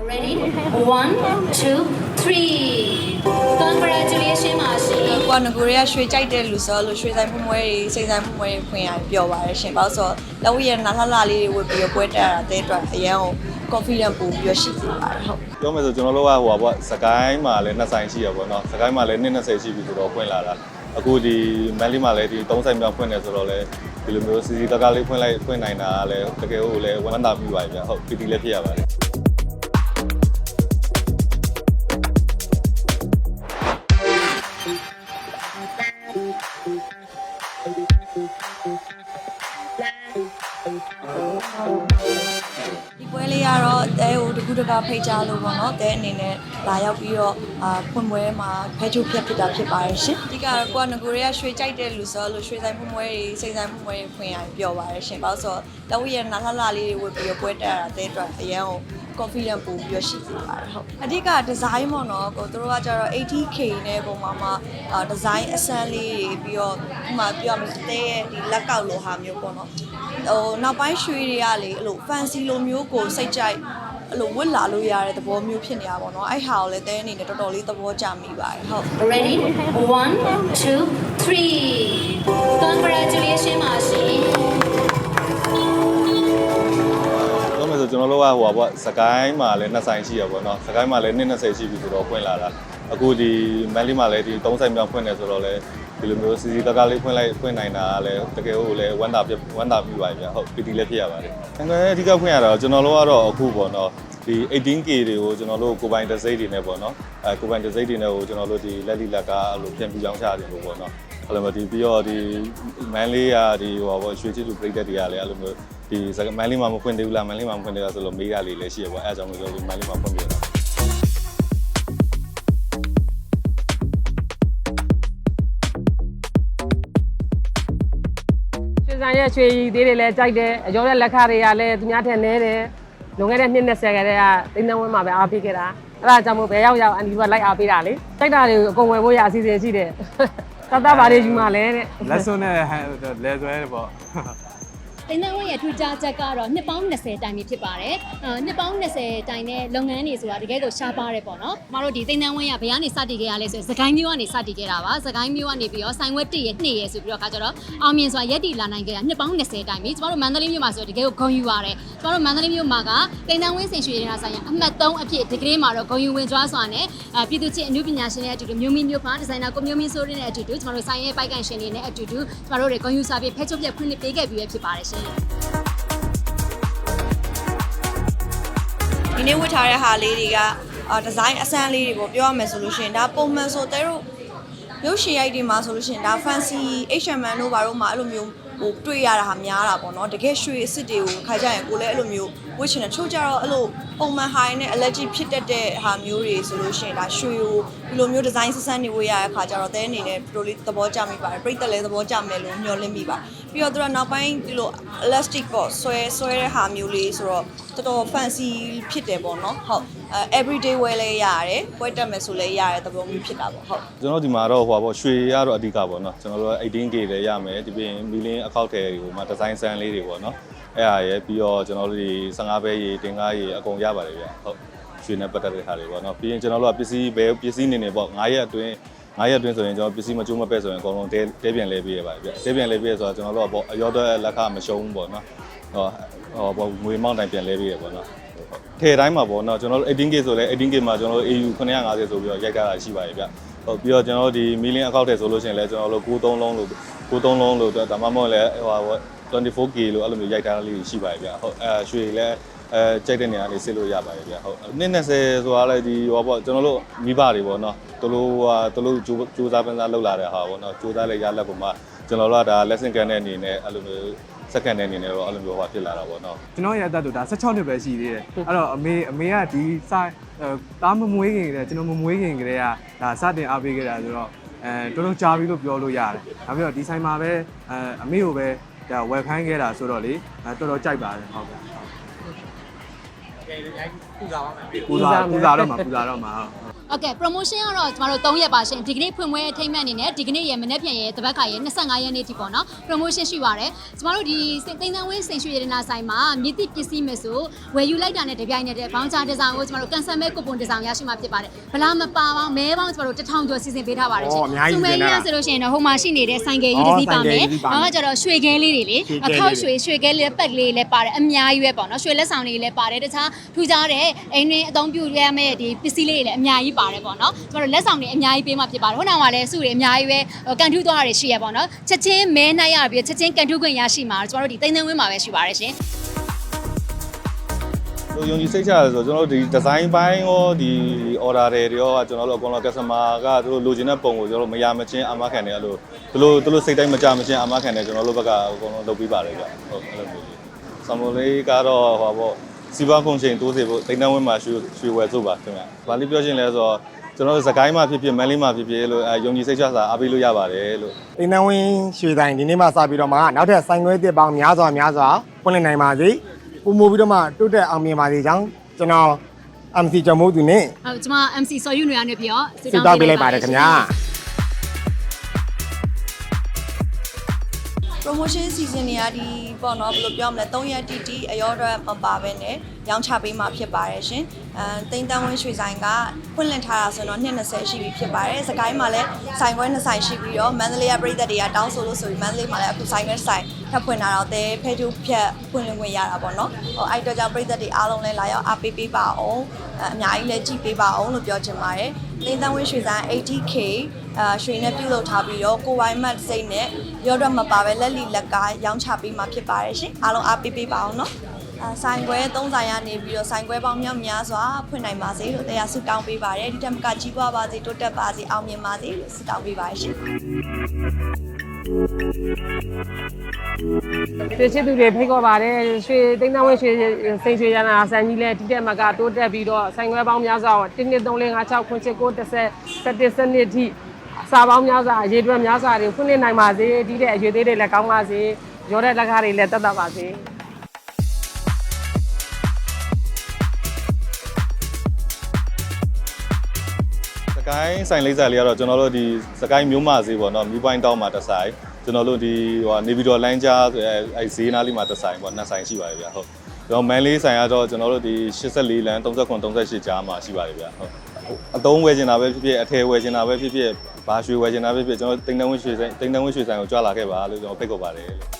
Ready? One, two, three. Congratulations ပါရှင်ကွာငကိုတွေကရွှေကြိုက်တဲ့လူဆိုလို့ရွှေဆိုင်မှုမွဲတွေစိတ်ဆိုင်မှုမွဲတွေဖွင့်ရပျော်ပါတယ်ရှင်။ဘာလို့ဆိုတော့လက်ဝဲရနာလှလှလေးတွေဝတ်ပြီးတော့ပွဲတက်တာတဲ့အတွက်အရန်ကို confident ပို့ပြီးတော့ရှိနေပါတယ်ဟုတ်ပြောမယ်ဆိုကျွန်တော်တို့ကဟိုပါပေါ့စကိုင်းမှာလည်းနှစ်ဆိုင်ရှိရပေါ့နော်စကိုင်းမှာလည်းနှစ်20ရှိပြီဆိုတော့ဖွင့်လာတာအခုဒီမန်လီမှာလည်းဒီ3ဆိုင်မြောက်ဖွင့်နေဆိုတော့လည်းဒီလိုမျိုးစီစီတကားလေးဖွင့်လိုက်ဖွင့်နိုင်တာကလည်းတကယ်ကိုလည်းဝမ်းသာမိပါပြီဗျဟုတ်ပီတီလည်းဖြစ်ရပါတယ် ဒီပွဲလေးကတော့တဲကိုတကူတကဖိတ်ကြားလို့ပေါ့နော်တဲအနေနဲ့လာရောက်ပြီးတော့အာဖွင့်ပွဲမှာဖဲချိုးဖြတ်ဖြစ်တာဖြစ်ပါတယ်ရှင်။ဒီကတော့ကွာငကိုတွေကရွှေကြိုက်တဲ့လူဆိုလို့ရွှေဆိုင်မှုမွဲတွေစိတ်ဆိုင်မှုမွဲတွေဖွင့်ရပျော်ပါတယ်ရှင်။ဘာလို့ဆိုတော့လက်ဝဲရနာလှလှလေးတွေဝတ်ပြီးတော့ပွဲတက်တာတဲ့အတွက်အရန်ကို confident ပို့ပြီးတော့ရှိနေပါတယ်ဟုတ်အဓိက design ပေါ့နော်ကိုတို့ကကျတော့ 80k နဲ့ပုံမှာမှာအာ design အစမ်းလေးတွေပြီးတော့ဒီမှာပြောရမယ်တဲ့ရဲ့ဒီလက်ကောက်လိုဟာမျိုးပေါ့နော် ဟိုနောက်ပိုင်းရွှေတွေကလေအဲ့လို fancy လိုမျိုးကိုစိတ်ကြိုက်အဲ့လိုဝတ်လာလို့ရတဲ့သဘောမျိုးဖြစ်နေတာပေါ့နော်အဲ့ဟာကိုလည်းတဲအနေနဲ့တော်တော်လေးသဘောကျမိပါတယ်ဟုတ် Ready? One, two, three. Congratulations ပါရှင်ပြောမယ်ဆိုကျွန်တော်တို့ကဟိုပါပေါ့စကိုင်းမှာလည်းနှစ်ဆိုင်ရှိရပေါ့နော်စကိုင်းမှာလည်းနှစ်20ရှိပြီဆိုတော့ဖွင့်လာတာ အခုဒီမန်လီမှာလည်းဒီ3ဆိုင်မြောက်ဖွင့်နေဆိုတော့လည်းဒီလိုမျိုးစီစီတကားလေးဖွင့်လိုက်ဖွင့်နိုင်တာကလည်းတကယ်ကိုလည်းဝမ်းသာပြဝမ်းသာမိပါပြီဗျဟုတ်ပီတီလည်းဖြစ်ရပါတယ်။ငွေအဓိကဖွင့်ရတာကျွန်တော်တို့ကတော့အခုပေါ့နော်ဒီ 18K တွေကိုကျွန်တော်တို့ကိုပိုင်တစ်စိတ်တွေနဲ့ပေါ့နော်အဲကိုပိုင်တစ်စိတ်တွေနဲ့ကိုကျွန်တော်တို့ဒီလက်လီလက်ကားအဲ့လိုပြန်ပြီးရောင်းချတယ်လို့ပေါ့နော်အဲ့လိုမျိုးဒီပြီးတော့ဒီမန်လေးကဒီဟိုပါပေါ့ရွှေချစ်သူပြည်သက်တွေကလည်းအဲ့လိုမျိုးဒီမန်လေးမှာမဖွင့်သေးဘူးလားမန်လေးမှာမဖွင့်သေးလားဆိုလို့မေးရလေးလည်းရှိရပေါ့အဲအကြောင်းကိုကျွန်တော်ဒီမန်လေးမှာဖွင့်ပြတာ ရွှေစံရဲ့ရွှေရည်သေးတွေလည်းကြိုက်တယ်အကျော်တဲ့လက်ခတွေကလည်းသူများထက်နဲတယ်လွန်ခဲ့တဲ့နှစ်20ခါတည်းကတင်းတန်းဝင်းမှာပဲအားပေးခဲ့တာအဲ့ဒါကြောင့်မို့ဘယ်ရောက်ရောက်အန်ဒီကလိုက်အားပေးတာလေကြိုက်တာတွေကိုအကုန်ဝယ်ဖို့ရအစီအစဉ်ရှိတယ်တတ်တာပါလေယူမှာလဲတဲ့လက်စွန်းနဲ့ဟန်လဲဆွဲတယ်ပေါ့ တင်တန်းဝင်းရဲ့ထူးခြားချက်ကတော့နှစ်ပေါင်း20တိုင်ပြီဖြစ်ပါတယ်။အာနှစ်ပေါင်း20တိုင်တဲ့လုပ်ငန်းတွေဆိုတာတကယ်ကိုရှားပါတယ်ပေါ့နော်။မတို့ဒီတင်တန်းဝင်းကဘယ်ကနေစတင်ခဲ့ရလဲဆိုရင်စကိုင်းမျိုးကနေစတင်ခဲ့တာပါ။စကိုင်းမျိုးကနေပြီးတော့ဆိုင်ဝက်1ရဲ့2ရဲ့ဆိုပြီးတော့ခါကျတော့အောင်မြင်စွာရက်တီလာနိုင်ခဲ့တာနှစ်ပေါင်း20တိုင်ပြီ။ကျမတို့မန္တလေးမြို့မှာဆိုတကယ်ကိုဂုဏ်ယူပါတယ်။ကျမတို့မန္တလေးမြို့မှာကတင်တန်းဝင်းစင်ရွှေရည်ဆိုင်ရာအမှတ်3အဖြစ်ဒီကနေ့မှာတော့ဂုဏ်ယူဝင်ကြွားစွာနဲ့အာပြည်သူ့ချစ်အမှုပညာရှင်တွေအတူတူမျိုးမီမျိုးဖာဒီဇိုင်နာကိုမျိုးမင်းစိုးရင်းနဲ့အတူတူကျမတို့ဆိုင်ရဲ့ပိုက်ကန်ရှင်တွေနဲ့အတူတူကျမတို့တွေဂုဏ်ယူစာပြဖဲချုပ်ပြဖွင့်လှစ်ပေးခဲ့ပြီးပဲဖြစ်ပါတယ်ရှင်။ဒီနေ့ဝတ်ထားတဲ့ဟာလေးတွေကအာဒီဇိုင်းအစမ်းလေးတွေပေါ့ပြောရမယ်ဆိုလို့ရှိရင်ဒါပုံမှန်ဆိုတဲတို့ရုပ်ရှင်ရိုက်တွေမှာဆိုလို့ရှိရင်ဒါ fancy H&M တို့ဘာတို့မှာအဲ့လိုမျိုး ဟိုတွေ့ရတာဟာများတာပေါ့နော်တကယ်ရွှေအစ်စ်တွေကိုခါကြရင်ကိုလည်းအဲ့လိုမျိုးဝတ်ချင်တယ်ချို့ကြတော့အဲ့လိုပုံမှန် high နဲ့ allergy ဖြစ်တတ်တဲ့ဟာမျိုးတွေဆိုလို့ရှိရင်ဒါရွှေကိုဒီလိုမျိုးဒီဇိုင်းဆဆန်းနေဝတ်ရတဲ့ခါကြတော့တဲအနေနဲ့တော်တော်လေးသဘောကျမိပါတယ်ပြိတ္တလည်းသဘောကျမယ်လို့မျှော်လင့်မိပါတယ်ပြီးတော့သူကနောက်ပိုင်းဒီလို elastic ပေါ့ဆွဲဆွဲတဲ့ဟာမျိုးလေးဆိုတော့တော်တော် fancy ဖြစ်တယ်ပေါ့နော်ဟုတ်အဲ everyday wear လည်းရတယ်ပွဲတက်မယ်ဆိုလည်းရတဲ့သဘောမျိုးဖြစ်တာပေါ့ဟုတ်ကျွန်တော်ဒီမှာတော့ဟိုပါပေါ့ရွှေရတော့အဓိကပေါ့နော်ကျွန်တော်တို့ 18K လည်းရမယ်ဒီပြင်မီလင်းအကောက်ထဲဟိုမှာဒီဇိုင်းဆန်လေးတွေပေါ့နော်အဲ့ဟာရယ်ပြီးတော့ကျွန်တော်တို့ဒီ15ဘဲရေတင်ကားရေအကုန်ရပါတယ်ဗျဟုတ်ရွှေနဲ့ပတ်သက်တဲ့ဟာတွေပေါ့နော်ပြီးရင်ကျွန်တော်တို့ကပစ္စည်းဘဲပစ္စည်းနေနေပေါ့9ရက်အတွင်း9ရက်အတွင်းဆိုရင်ကျွန်တော်ပစ္စည်းမကျိုးမပဲ့ဆိုရင်အကုန်လုံးတဲတဲပြန်လဲပေးရပါတယ်ဗျတဲပြန်လဲပေးရဆိုတော့ကျွန်တော်တို့ကပေါ့အရောတော့လက်ခမရှုံးဘူးပေါ့နော်ဟောဟောပေါ့ငွေမောင်းတိုင်းပြန်လဲပေးရပေါ့နော် ထဲတိုင်းမှာပေါ့နော်ကျွန်တော်တို့ 18K ဆိုလဲ 18K မှာကျွန်တော်တို့ AU 950ဆိုပြီးတော့ရိုက်ကြတာရှိပါတယ်ဗျဟုတ်ပြီးတော့ကျွန်တော်တို့ဒီမီလင်းအကောက်ထဲဆိုလို့ရှိရင်လဲကျွန်တော်တို့93လုံးလို့93လုံးလို့ဒါမှမဟုတ်လဲဟိုဟာ 24K လို့အဲ့လိုမျိုးရိုက်ထားတာလေးရှိပါတယ်ဗျဟုတ်အဲရွှေလဲအဲကြိုက်တဲ့နေရာလေးစစ်လို့ရပါတယ်ဗျဟုတ်နှစ်20ဆိုတာလဲဒီဟောပေါ့ကျွန်တော်တို့မိဘတွေပေါ့နော်သူတို့ဟာသူတို့ကြိုးကြိုးစားပန်းစားလုပ်လာတဲ့ဟာပေါ့နော်ကြိုးစားလဲရလက်ပုံမှာ ကျွန်တော်တို့ကဒါ lesson ကန်တဲ့အနေနဲ့အဲ့လိုမျိုးစက္ကန့်တဲ့အနေနဲ့တော့အဲ့လိုမျိုးဟောဖြစ်လာတာပေါ့နော်ကျွန်တော်ရဲ့အသက်တို့ဒါ16နှစ်ပဲရှိသေးတယ်အဲ့တော့အမေအမေကဒီဆိုင်တားမမွေးခင်ကလေးကျွန်တော်မမွေးခင်ကလေးကဒါစတင်အားပေးခဲ့တာဆိုတော့အဲတော်တော်ကြာပြီလို့ပြောလို့ရတယ်ဒါပြီးတော့ဒီဆိုင်မှာပဲအဲအမေကိုပဲဒါဝယ်ခိုင်းခဲ့တာဆိုတော့လေအဲတော်တော်ကြိုက်ပါတယ်ဟုတ်ကဲ့ဟုတ်ပူဇာပူဇာတော့မှာပူဇာတော့မှာဟုတ် ဟုတ်ကဲ့ promotion ကတော့ကျမတို့3ရက်ပါရှင်ဒီကနေ့ဖွင့်ပွဲအထိမ်းအမှတ်အနေနဲ့ဒီကနေ့ရမနေ့ပြန်ရတပတ်ခါရ25ရက်နေ့ထိပေါ့နော် promotion ရှိပါတယ်ကျမတို့ဒီစိတ်သိန်းသန်းဝင်းစိန်ရွှေရတနာဆိုင်မှာမြစ်တိပစ္စည်းမယ်ဆိုဝယ်ယူလိုက်တာနဲ့တပြိုင်နက်တည်းဘောင်းချာဒီဇိုင်းကိုကျမတို့ကန်ဆယ်မဲကူပွန်ဒီဇိုင်းရရှိမှာဖြစ်ပါတယ်ဗလာမပါပါမဲပေါင်းကျမတို့1000ကျော်စီစဉ်ပေးထားပါတယ်ရှင်အော်အများကြီးမဲစီစဉ်ထားတာရဆိုလို့ရှိရင်တော့ဟိုမှာရှိနေတဲ့ဆိုင်ကယ်ကြီးတစ်စီးပါမယ်အော်ဆိုင်ကယ်ကြီးပါမယ်နောက်ကကျတော့ရွှေခဲလေးတွေလေရွှေအခဲလေးတွေခောက်ရွှေရွှေခဲလေးပတ်လေးလည်းပါတယ်အများကြီးပဲပေါ့နော်ရွှေလက်ဆောင်တွေလည်းပါတယ်တခြားထူးခြားတဲ့အိမ်တွင်အသုံးပြုရမယ့်ဒီပစ္စည်းလေးတွေလည်းအများကြီးပါတယ်ပေါ့နော်ကျမတို့လက်ဆောင်တွေအများကြီးပေးမှဖြစ်ပါတယ်ဟိုနောက်မှာလည်းစုတွေအများကြီးပဲဟိုကန်ထူးသွားတာတွေရှိရပေါ့နော်ချက်ချင်းမဲနိုင်ရပြီးချက်ချင်းကန်ထူးခွင့်ရရှိမှာကျမတို့ဒီသိန်းသိန်းဝင်းမှာပဲရှိပါတယ်ရှင်ဟိုယုံကြည်စိတ်ချရတယ်ဆိုတော့ကျွန်တော်တို့ဒီဒီဇိုင်းပိုင်းရောဒီ order တွေရောကျွန်တော်တို့အကုန်လုံး customer ကသူတို့လိုချင်တဲ့ပုံကိုကျွန်တော်တို့မရမချင်းအမခံတယ်အဲ့လိုသူတို့သူတို့စိတ်တိုင်းမကြမချင်းအမခံတယ်ကျွန်တော်တို့ဘက်ကအကုန်လုံးလုပ်ပြီးပါတယ်ဗျဟုတ်အဲ့လိုမျိုးလေးဆမ်မိုလေးကတော့ဟောပေါ့ စီပါခုန်ချိန်တိုးစေဖို့တိတ်တန်းဝင်းမှာရွှေရွှေဝယ်စို့ပါခင်ဗျ။ဗာလေးပြောချင်လဲဆိုတော့ကျွန်တော်တို့စကိုင်းမှာဖြစ်ဖြစ်မန်လေးမှာဖြစ်ဖြစ်လို့အဲယုံကြည်စိတ်ချစာအားပေးလို့ရပါတယ်လို့တိန်တန်းဝင်းရွှေဆိုင်ဒီနေ့မှစပြီးတော့မှနောက်ထပ်ဆိုင်ခွဲတစ်ပေါင်းများစွာများစွာပွင့်လည်နိုင်ပါစေပုံမူပြီးတော့မှတိုးတက်အောင်မြင်ပါစေကြောင်းကျွန်တော် MC ကျော်မိုးသူနဲ့ဟုတ်ကျွန်မ MC စော်ယူနေရနေပြီးတော့စိတ်တောက်ပေးလိုက်ပါတယ်ခင်ဗျာ promotion season တွေကဒီပေါ့နော်ဘယ်လိုပြောမလဲ3ရက်တီတီအရောတော့မပါဘဲနဲ့ရောင်းချပေးမှာဖြစ်ပါတယ်ရှင်အဲတိန်တန်းဝင်းရွှေဆိုင်ကဖွင့်လှစ်ထားတာဆိုတော့220ရှိပြီဖြစ်ပါတယ်စကိုင်းမှာလည်းဆိုင်ခွဲနှစ်ဆိုင်ရှိပြီးတော့မန္တလေးကပြည်သက်တွေကတောင်းဆိုလို့ဆိုပြီးမန္တလေးမှာလည်းအခုဆိုင်ခွဲတစ်ဆိုင်ထပ်ဖွင့်လာတော့တဲဖဲကျူဖြတ်ဖွင့်လင်းခွင့်ရတာပေါ့နော်ဟိုအဲ့တော့ကြောင့်ပြည်သက်တွေအားလုံးလည်းလာရောက်အားပေးပေးပါအောင်အဲအများကြီးလည်းကြည့်ပေးပါအောင်လို့ပြောချင်ပါတယ် တိန်တန်းဝင်းရွှေဆိုင် 80k အာရွှေနဲ့ပြုတ်လုပ်ထားပြီးတော့ကိုဝိုင်းမတ်စိတ်နဲ့ရောတော့မပါပဲလက်လီလက်ကားရောင်းချပေးမှာဖြစ်ပါတယ်ရှင်အားလုံးအားပေးပေးပါအောင်နော်အာဆိုင်ခွဲ၃ဆိုင်ရနေပြီးတော့ဆိုင်ခွဲပေါင်းမြောက်များစွာဖွင့်နိုင်ပါစေလို့တရားဆုတောင်းပေးပါတယ်ဒီတက်မကကြီးပွားပါစေတိုးတက်ပါစေအောင်မြင်ပါစေလို့ဆုတောင်းပေးပါတယ်ရှင် တချစ်သူတွေဖိတ်ခေါ်ပါတယ်ရွှေသိန်းသန်းဝင်းရွှေစိန်ရွှေရနာဆန်ကြီးလဲဒီတက်မကတိုးတက်ပြီးတော့ဆိုင်ခွဲပေါင်းများစွာ1 2 3 4 5 6 9 10 9 10 17 17အထိစာပေါင်းများစွာအရေးတွက်များစွာတွေဖွင့်လှစ်နိုင်ပါစေဒီတဲ့အရွေသေးတွေလည်းကောင်းပါစေရောတဲ့လက်ကားတွေလည်းတက်တက်ပါစေစကိုင်းဆိုင်လေးဆိုင်လေးကတော့ကျွန်တော်တို့ဒီစကိုင်းမျိုးမဈေးပေါ့နော်မြူပိုင်းတောင်းမှာတစ်ဆိုင် ကျွန်တော်တို့ဒီဟိုနေဗီတော်လမ်းကြားဆိုအဲအဲဈေးနားလေးမှာတစ်ဆိုင်ပေါ့နှစ်ဆိုင်ရှိပါတယ်ဗျဟုတ်ကျွန်တော်မန်လေးဆိုင်ကတော့ကျွန်တော်တို့ဒီ84လမ်း39 38ကြားမှာရှိပါတယ်ဗျဟုတ်အတုံးဝယ်ချင်တာပဲဖြစ်ဖြစ်အထည်ဝယ်ချင်တာပဲဖြစ်ဖြစ်ဘာရွှေဝယ်ချင်တာပဲဖြစ်ဖြစ်ကျွန်တော်တိန်တန်းဝင်းရွှေဆိုင်တိန်တန်းဝင်းရွှေဆိုင်ကိုကြွားလာခဲ့ပါလို့ကျွန်တော်ဖိတ်ခေါ်ပါတယ်လို့